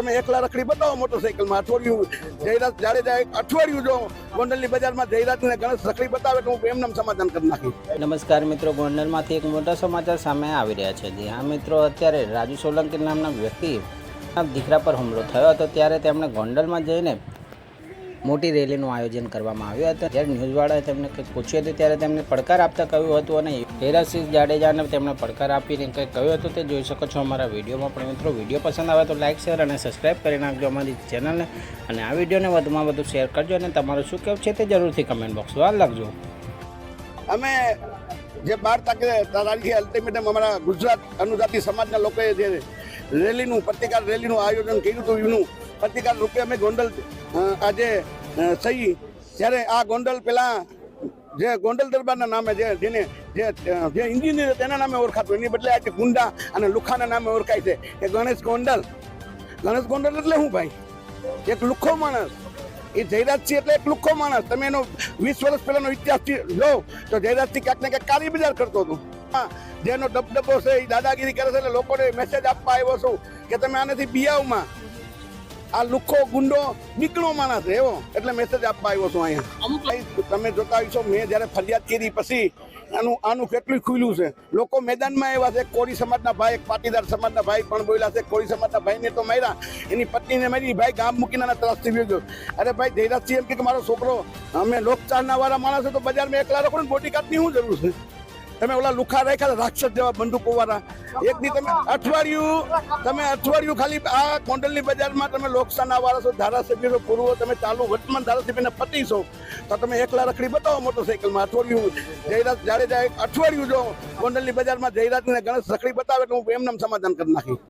તમે એકલા રખડી બતાવો મોટરસાઇકલમાં, અઠવાડિયું જયરાજ જાડેજા એક અઠવાડિયું જો ગોંડલની બજારમાં જયરાજને ગણેશ રખડી બતાવે તો હું એમને સમાધાન કરી નાખી નમસ્કાર મિત્રો, ગોંડલમાંથી એક મોટા સમાચાર સામે આવી રહ્યા છે. જી આ મિત્રો, અત્યારે રાજુ સોલંકી નામના વ્યક્તિ દીકરા પર હુમલો થયો હતો. ત્યારે તેમણે ગોંડલમાં જઈને મોટી રેલીનું આયોજન કરવામાં આવ્યું હતું. જ્યારે ન્યૂઝવાળાએ તેમને કંઈક પૂછ્યું હતું, ત્યારે તેમને પડકાર આપતા કહ્યું હતું અને હેરાસિંહ જાડેજાને તેમણે પડકાર આપીને કંઈક કહ્યું હતું તે જોઈ શકો છો અમારા વિડીયોમાં. પણ મિત્રો, વીડિયો પસંદ આવે તો લાઇક શેર અને સબસ્ક્રાઈબ કરી નાખજો અમારી ચેનલને. અને આ વિડીયોને વધુમાં વધુ શેર કરજો અને તમારું શું કહેવું છે તે જરૂરથી કમેન્ટ બોક્સમાં લખજો. અમે જે બાર તારીખે તારીખે અલ્ટિમેટમ અમારા ગુજરાત અનુજાતિ સમાજના લોકોએ જે રેલીનું, પ્રતિકાર રેલીનું આયોજન કર્યું હતું એનું પ્રતિકાર રૂપે અમે ગોંડલ આજે સહી ત્યારે આ ગોંડલ પેલા જે ગોંડલ દરબારના નામે જે જેને જે જે ઇન્જિનિયર તેના નામે ઓળખાતું. એની બદલે આજે ગુંડા અને લુખાના નામે ઓળખાય છે એ ગણેશ ગોંડલ. ગણેશ ગોંડલ એટલે શું ભાઈ? એક લુખ્ખો માણસ. એ જયરાજસિંહ એટલે એક લુખ્ખો માણસ. તમે એનો વીસ વર્ષ પહેલાનો ઇતિહાસ લો. તો જયરાજસિંહ ક્યાંક ને ક્યાંક કાળી બજાર કરતો હતો. જેનો ડબડબો છે એ દાદાગીરી કરે છે એટલે લોકોને મેસેજ આપવા આવ્યો છું કે તમે આનાથી બિયાવમાં આ લુખ્ખો ગુંડો નીકળો માણસ એવો. એટલે મેસેજ આપવા આવ્યો છું અહીંયા. તમે જોતા આવીશો મેં જ્યારે ફરિયાદ કરી પછી આનું આનું કેટલું ખુલ્યું છે. લોકો મેદાનમાં આવ્યા છે કોળી સમાજના ભાઈ એક પાટીદાર સમાજના ભાઈ પણ બોલ્યા છે કોળી સમાજના ભાઈને તો માર્યા. એની પત્નીને મારી ભાઈ ગામ મૂકીને ત્રાસથી ગયો. અરે ભાઈ જયરાજસિંહ એમ કે મારો છોકરો અમે લોકચારના વાળા માણસ તો બજારમાં એકલા રાખો ને બોડીગાર્ડની શું જરૂર છે? તમે ઓલા લુખા રાખ્યા રાક્ષસ જેવા બંદૂકો વાળા એક દી તમે અઠવાડિયું તમે અઠવાડિયું ખાલી આ કોંડલની બજારમાં તમે લોકસાના વાળા છો ધારાસભ્ય છો પૂર્વ તમે ચાલુ વર્તમાન ધારાસભ્યને પતિ છો. તો તમે એકલા રખડી બતાવો મોટરસાઇકલમાં અઠવાડિયું. જયરાજ જાડેજા એક અઠવાડિયું જો ગોંડલની બજારમાં જયરાજને ગણેશ રખડી બતાવે તો હું એમને સમાધાન કરી નાખી